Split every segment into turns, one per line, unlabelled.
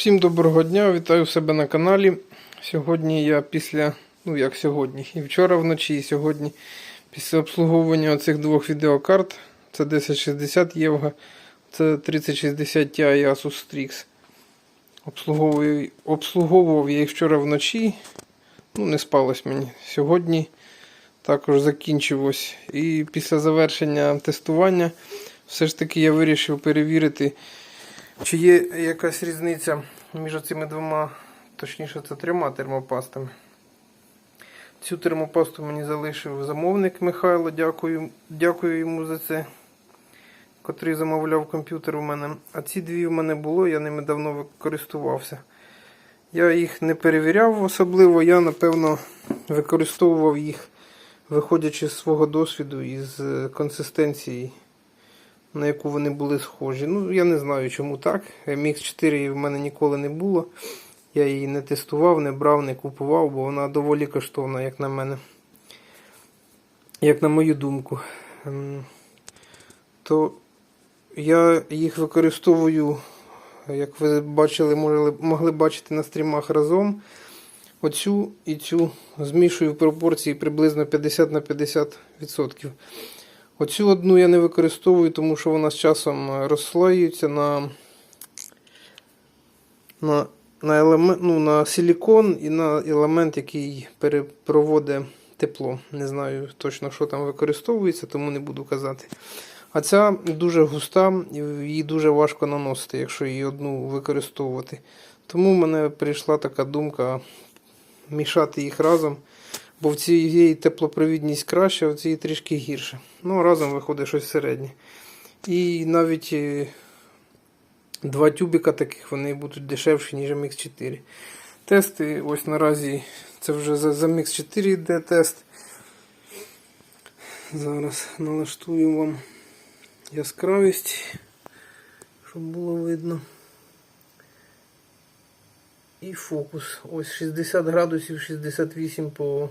Всім доброго дня, вітаю себе на каналі. Сьогодні я після, ну як сьогодні, і вчора вночі, і сьогодні, після обслуговування цих двох відеокарт, це 1060 Євга, це 3060 Ti Asus Strix. Обслуговую, обслуговував я їх вчора вночі, ну не спалось мені. Сьогодні також закінчилось. І після завершення тестування все ж таки я вирішив перевірити. Чи є якась різниця між цими двома, точніше, це трьома термопастами? Цю термопасту мені залишив замовник Михайло, дякую, дякую йому за це, котрий замовляв комп'ютер у мене. А ці дві у мене було, я ними давно користувався. Я їх не перевіряв особливо, я напевно використовував їх, виходячи з свого досвіду і з консистенції на яку вони були схожі. Ну, я не знаю, чому так. MX 4 в мене ніколи не було. Я її не тестував, не брав, не купував, бо вона доволі коштовна, як на мене. Як на мою думку. Ем, То я їх використовую, як ви бачили, могли, могли бачити на стрімах разом. Оцю і цю змішую в пропорції приблизно 50 на 50%. Оцю одну я не використовую, тому що вона з часом е, розслоюється на на, на, елемент, ну, на силікон і на елемент, який перепроводить тепло. Не знаю точно, що там використовується, тому не буду казати. А ця дуже густа, її дуже важко наносити, якщо її одну використовувати. Тому в мене прийшла така думка мішати їх разом. Бо в цієї теплопровідність краща, а в цій трішки гірше. Ну, разом виходить щось середнє. І навіть е, два тюбика таких вони будуть дешевші, ніж MX4. Тести, ось наразі це вже за, за MX4 йде тест. Зараз налаштую вам яскравість, щоб було видно. І фокус. Ось 60 градусів, 68 по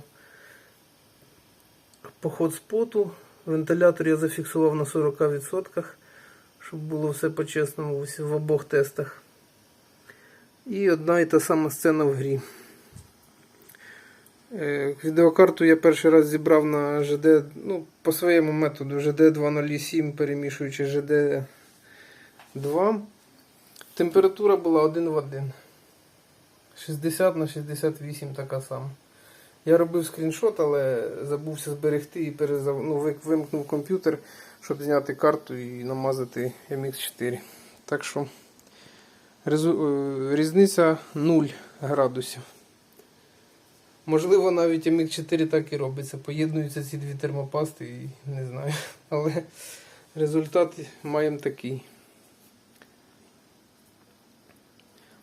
по хотспоту. Вентилятор я зафіксував на 40%, щоб було все по-чесному в обох тестах. І одна і та сама сцена в грі. Е, Відеокарту я перший раз зібрав на GD, ну, по своєму методу GD207, перемішуючи GD2. Температура була один в один. 60 на 68 така сама. Я робив скріншот, але забувся зберегти і перезав... ну, вимкнув комп'ютер, щоб зняти карту і намазати MX4. Так що е, різниця 0 градусів. Можливо, навіть MX4 так і робиться. Поєднуються ці дві термопасти і не знаю. Але результат маємо такий.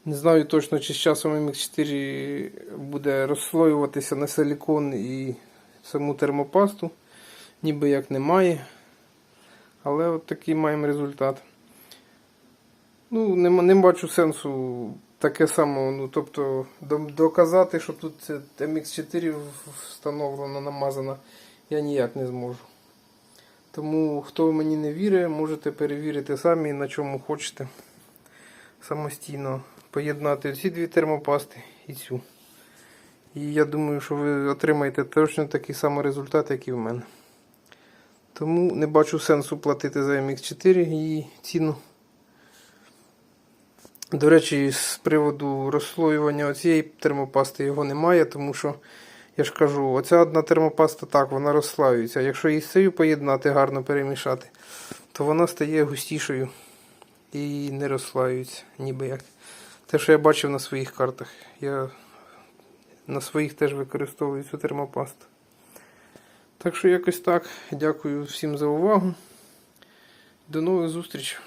Не знаю точно, чи з часом MX4 буде розслоюватися на силікон і саму термопасту. Ніби як немає. Але от такий маємо результат. Ну, не, не бачу сенсу таке саме. Ну, тобто доказати, що тут MX4 встановлено, намазано, я ніяк не зможу. Тому, хто мені не вірить, можете перевірити самі на чому хочете самостійно поєднати ці дві термопасти і цю. І я думаю, що ви отримаєте точно такий самий результат, як і в мене. Тому не бачу сенсу платити за MX4 її ціну. До речі, з приводу розслоювання цієї термопасти його немає, тому що, я ж кажу, оця одна термопаста так, вона розслаюється. Якщо її з цією поєднати, гарно перемішати, то вона стає густішою і не розслаюється, ніби як. Те, що я бачив на своїх картах. Я на своїх теж використовую цю термопасту. Так що якось так. Дякую всім за увагу. До нових зустрічей.